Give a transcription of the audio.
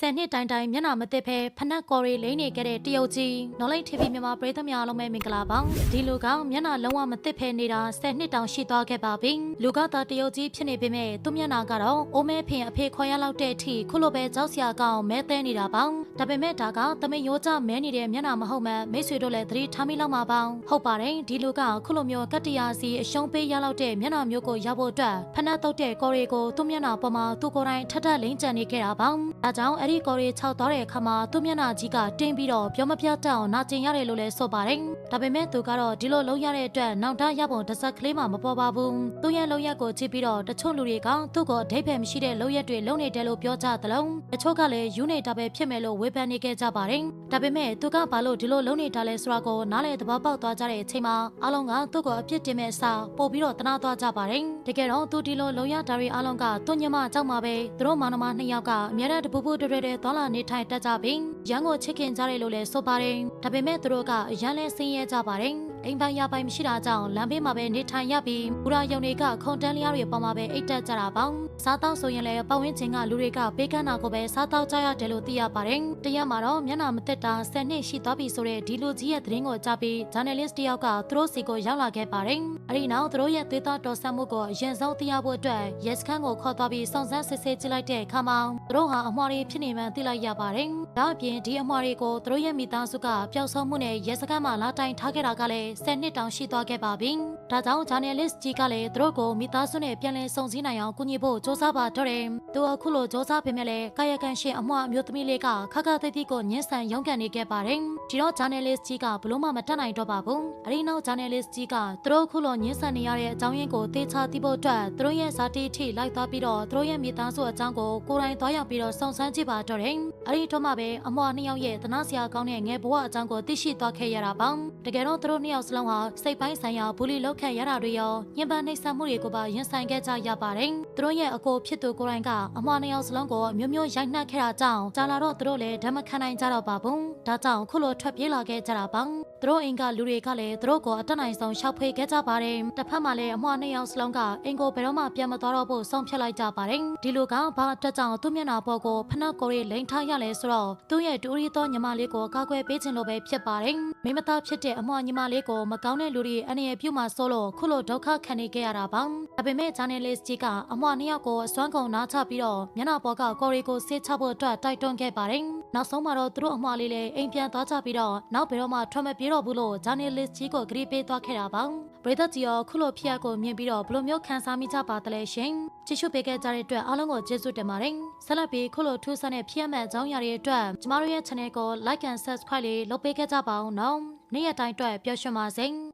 ဆယ်နှစ်တိုင်တိုင်မျက်နှာမသစ်ဖဲဖနက်ကော်ရီလိမ့်နေခဲ့တဲ့တရုတ်ကြီးနော်လိတ် TV မြန်မာပရိသတ်များအားလုံးပဲမင်္ဂလာပါဒီလူကမျက်နှာလုံးဝမသစ်ဖဲနေတာဆယ်နှစ်တောင်ရှိသွားခဲ့ပါပြီလူကသာတရုတ်ကြီးဖြစ်နေပေမဲ့သူ့မျက်နှာကတော့အိုးမဲဖင်အဖေခွန်ရလောက်တဲ့အထိခုလိုပဲကြောက်စရာကောင်းမဲသဲနေတာပါဒါပေမဲ့ဒါကသမင်ရိုးကြမဲနေတဲ့မျက်နှာမဟုတ်မှမိတ်ဆွေတို့လည်းသတိထားမိလောက်မှာပါဟုတ်ပါတယ်ဒီလူကခုလိုမျိုးကတ္တရာစီအရှုံးပေးရလောက်တဲ့မျက်နှာမျိုးကိုရောက်ဖို့အတွက်ဖနက်တုတ်တဲ့ကော်ရီကိုသူ့မျက်နှာပေါ်မှာသူကိုယ်တိုင်ထပ်ထပ်လိမ့်ကြံနေခဲ့တာပါဒါကြောင့်အဲ့ဒီကော်ရီခြောက်သွားတဲ့အခါမှာသူ့မျက်နှာကြီးကတင်းပြီးတော့ပြောမပြတ်တောင်နာကျင်ရတယ်လို့လည်းဆိုပါတယ်ဒါပေမဲ့သူကတော့ဒီလိုလုံးရတဲ့အတွက်နောက်တရပုံတစ်စက်ကလေးမှမပေါ်ပါဘူးသူ့ရဲ့လုံးရက်ကိုကြည့်ပြီးတော့တချို့လူတွေကသူ့ကိုအဓိပ္ပာယ်မရှိတဲ့လုံးရက်တွေလုံးနေတယ်လို့ပြောကြသလိုတချို့ကလည်းယူနေတာပဲဖြစ်မယ်လို့ဝေဖန်နေခဲ့ကြပါတယ်ဒါပေမဲ့သူကဘာလို့ဒီလိုလုံးနေတာလဲဆိုတာကိုနားလေသဘောပေါက်သွားကြတဲ့အချိန်မှာအားလုံးကသူ့ကိုအပြစ်တင်မဲ့အစားပို့ပြီးတော့တနာသွားကြပါတယ်တကယ်တော့သူဒီလိုလုံးရတာတွေအားလုံးကသူညမကြောက်မှာပဲသူတို့မောင်နှမနှစ်ယောက်ကအများနဲ့တပူပူတွေ့တွေ့သွားလာနေထိုင်တတ်ကြပြီးရန်ကိုချစ်ခင်ကြတယ်လို့လည်းဆိုပါတယ်ဒါပေမဲ့သူတို့ကအရန်လဲဆင်းရဲကြပါတယ်အိမ်ပိုင်ရပိုင်မရှိတာကြောင့်လမ်းဘေးမှာပဲနေထိုင်ရပြီးဘူရာယုံတွေကခုံတန်းလျားတွေပေါ်မှာပဲအိတ်တက်ကြတာပေါ့စားတောက်ဆိုရင်လည်းပတ်ဝန်းကျင်ကလူတွေကပေးကမ်းတာကိုပဲစားတောက်ကြရတယ်လို့သိရပါတယ်တရက်မှာတော့မျက်နှာမသက်တာ10နှစ်ရှိသွားပြီဆိုတဲ့ဒီလူကြီးရဲ့သတင်းကိုကြားပြီး journalist တယောက်ကသူတို့စီကိုရောက်လာခဲ့ပါတယ်အဲဒီနောက်သူတို့ရဲ့သွေးသားတော်ဆက်မှုကိုအရင်ဆုံးသိရဖို့အတွက်ရဲစခန်းကိုခေါ်သွားပြီးစုံစမ်းစစ်ဆေးကြည့်လိုက်တဲ့အခါမှာသူတို့ဟာအမှားတွေဖြစ်နေမှန်းသိလိုက်ရပါတယ်ဒါအပြင်ဒီအမှားတွေကိုသူတို့ရဲ့မိသားစုကပျောက်ဆုံးမှုနဲ့ရဲစခန်းမှာလာတိုင်ထားခဲ့တာကလည်း10နှစ်တောင်ရှိသွားခဲ့ပါပြီဒါကြောင့် journalist ကြီးကလည်းသူတို့ကိုမိသားစုနဲ့ပြန်လည်စုံစည်းနိုင်အောင်ကူညီဖို့စ조사ပါတော့တယ်သူအခုလိုစ조사ပေမဲ့လည်းကာယကံရှင်အမွှအမျိုးသမီးလေးကခက်ခက်သိသိကိုညှင်းဆန်ရုန်းကန်နေခဲ့ပါတယ်ဒီတော့ journalist ကြီးကဘလို့မှမတတ်နိုင်တော့ပါဘူးအဲဒီနောက် journalist ကြီးကသူတို့အခုလိုညှင်းဆန်နေရတဲ့အကြောင်းရင်းကိုသေချာသိဖို့အတွက်သူတို့ရဲ့ဇာတိထိလိုက်သွားပြီးတော့သူတို့ရဲ့မိသားစုအကြောင်းကိုကိုယ်တိုင်သွားရောက်ပြီးတော့စုံစမ်းကြည့်ပါတော့တယ်အဲဒီတော့မှ ပဲအမွှနှစ်ယောက်ရဲ့သနာစရာကောင်းတဲ့ငယ်ဘဝအကြောင်းကိုသိရှိသွားခဲ့ရတာပါတကယ်တော့သူတို့နှစ်ယောက်စလုံးဟာစိတ်ပိုင်းဆိုင်ရာဘူလီလောက်ခံရတာတွေရောညှဉ်းပန်းနှိပ်စက်မှုတွေကိုပါရင်ဆိုင်ခဲ့ကြရပါတယ်သူတို့ရဲ့အကိုဖြစ်သူကိုယ်တိုင်ကအမွှနှစ်ယောက်စလုံးကိုမျိုးမျိုးရိုက်နှက်ခဲ့တာကြောင့်ကြာလာတော့သူတို့လည်းဓမ္မခံနိုင်ကြတော့ပါဘူးဒါကြောင့်ခုလိုထွက်ပြေးလာခဲ့ကြတာပါ သူတို့အိမ်ကလူတွေကလည်းသူတို့ကိုအတက်နိုင်ဆုံးရှောက်ဖွေခဲ့ကြပါတယ်တစ်ဖက်မှာလည်းအမွှနှစ်ယောက်စလုံးကအိမ်ကိုဘယ်တော့မှပြန်မသွားတော့ဖို့ဆုံးဖြတ်လိုက်ကြပါတယ်ဒီလိုကဘာအတွက်ကြောင့်သူ့မျက်နှာပေါ်ကိုဖနက်ကိုရီလိန်ထားရလဲဆိုတော့သူ့ရဲ့တူရီသောညီမလေးကိုကာကွယ်ပေးခြင်းလိုပဲဖြစ်ပါတယ်မိမသားဖြစ်တဲ့အမွှညီမလေးကိုမကောင်းတဲ့လူတွေအနေနဲ့ပြုမှဆိုလို့ခုလိုဒုက္ခခံနေခဲ့ရတာပါဒါပေမဲ့ journalist ကြီးကအမွှနှစ်ယောက်ကိုအစွမ်းကုန်နားချပြီးတော့မျက်နှာပေါ်ကကိုရီကိုဆေးချဖို့အတွက်တိုက်တွန်းခဲ့ပါတယ်နောက်ဆုံးမှာတော့သူတို့အမွှလေးလည်းအိမ်ပြန်သွားကြပြီးတော့နောက်ဘယ်တော့မှထွက်မပြေတော့ဘူးလို့ journalist ကြီးကိုကြေးပေးသွားခဲ့တာပါပရိသတ်ကြီးရောခုလိုဖြစ်ရကိုမြင်ပြီးတော့ဘယ်လိုမျိုးခံစားမိကြပါသလဲရှင်ကြည့်ရှုပေးခဲ့ကြတဲ့အတွက်အားလုံးကိုကျေးဇူးတင်ပါတယ်ဆက်လက်ပြီးခုလိုထူးဆန်းတဲ့ဖြစ်ရမယ့်အကြောင်းအရာတွေအတွက်ကျမတို့ရဲ့ channel ကို like and subscribe လေးလုပ်ပေးခဲ့ကြပါဦးနော်နေ့ရက်တိုင်းအတွက်ပျော်ရွှင်ပါစေ